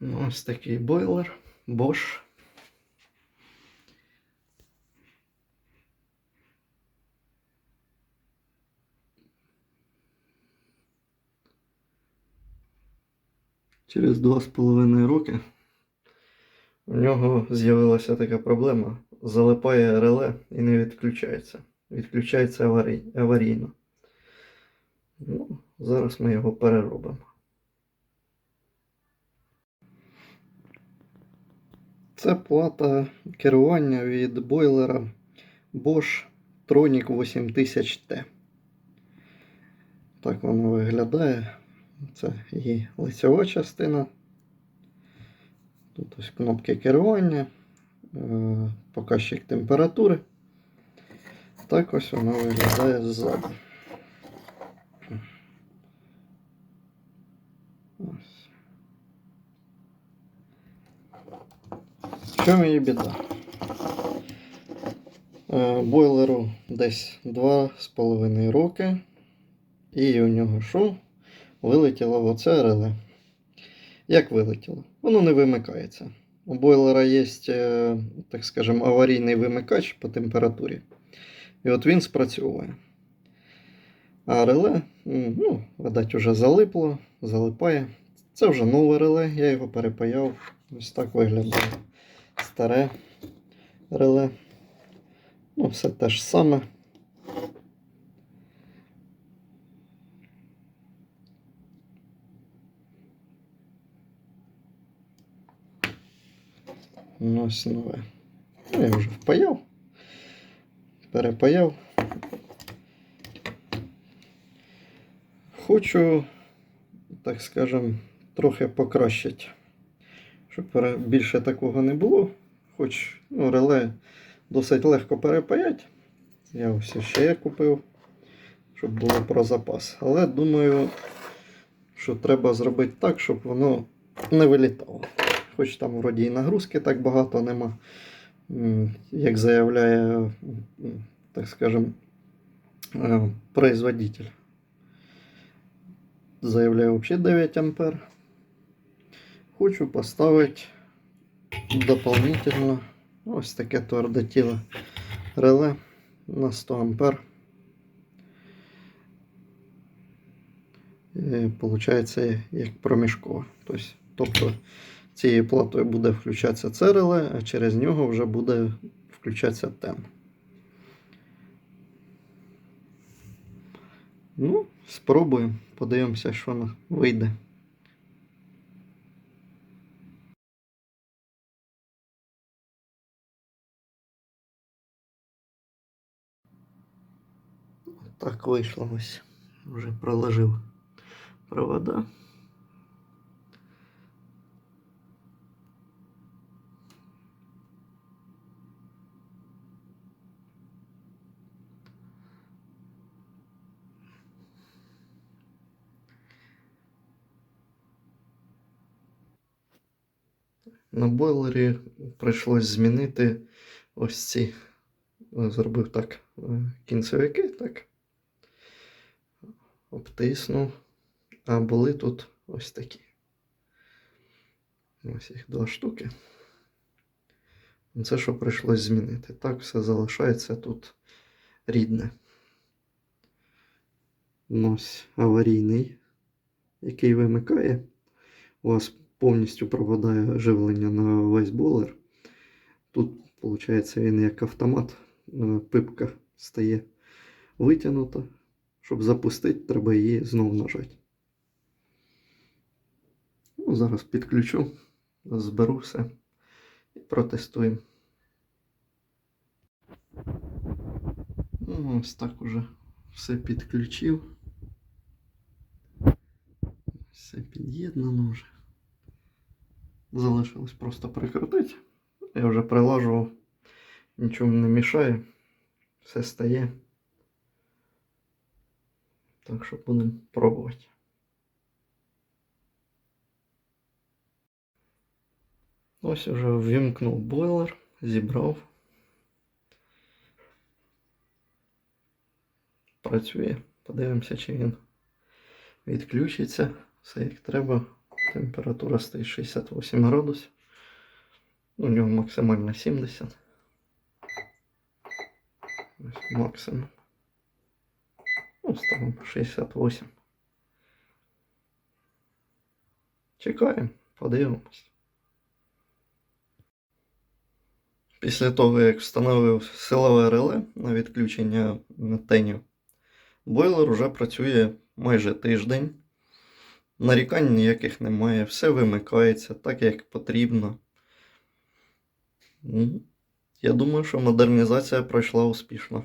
Ну, Ось такий бойлер Bosch. Через два з половиною роки у нього з'явилася така проблема. Залипає реле і не відключається. Відключається аварій, аварійно. Ну, зараз ми його переробимо. Це плата керування від бойлера Bosch Tronic 8000T. Так воно виглядає. Це її лицьова частина. Тут ось кнопки керування, е, показчик температури. Так ось воно виглядає ззаду. Ось. В чому її біда? Е, Бойлеру десь 2,5 роки. І у нього що? Вилетіло в оце реле. Як вилетіло? Воно не вимикається. У бойлера є, е, так скажемо, аварійний вимикач по температурі. І от він спрацьовує. А реле, ну, видать, вже залипло, залипає. Це вже нове реле, я його перепаяв. Ось так виглядає старе реле. Ну, все те ж саме. Ну, ось нове. Ну, я вже впаяв. Перепаяв. Хочу, так скажем, трохи покращити. Щоб більше такого не було. Хоч ну, реле досить легко перепаяти. Я ось ще купив, щоб було про запас. Але думаю, що треба зробити так, щоб воно не вилітало. Хоч там вроді і нагрузки так багато нема. Як заявляє, так скажем, е, производитель. Заявляє взагалі 9 ампер. Хочу поставити дополнительно ось таке тверде тіло реле на 100 ампер. І, Получається як проміжкове. Тобто, тобто цією платою буде включатися це реле, а через нього вже буде включатися тен. Ну, спробуємо, подивимося, що вийде. Так вийшло ось. Вже проложив провода. На бойлері прийшлось змінити ось ці. Зробив так е, кінцевики, так. Обтиснув. А були тут ось такі. Ось їх два штуки. Це що прийшлось змінити. Так все залишається тут рідне. Ось аварійний, який вимикає. У вас повністю проводає живлення на весь бойлер. Тут, виходить, він як автомат, е, пипка стає витягнута. Щоб запустити, треба її знову нажати. Ну, зараз підключу, зберу все і протестуємо. Ну, ось так уже все підключив. Все під'єднано вже. Залишилось просто прикрутити. Я вже прилажував, нічого не мішає, все стає. Так що будемо пробувати. Ось уже ввімкнув бойлер, зібрав. Працює. Подивимося, чи він відключиться. Все як треба. Температура стоїть 68 градусів. У нього максимальна 70. Ось максимум. Ну, ставимо 68. Чекаємо, подивимось. Після того, як встановив силове реле на відключення тенів, бойлер уже працює майже тиждень. Нарікань ніяких немає, все вимикається так, як потрібно. Я думаю, що модернізація пройшла успішно.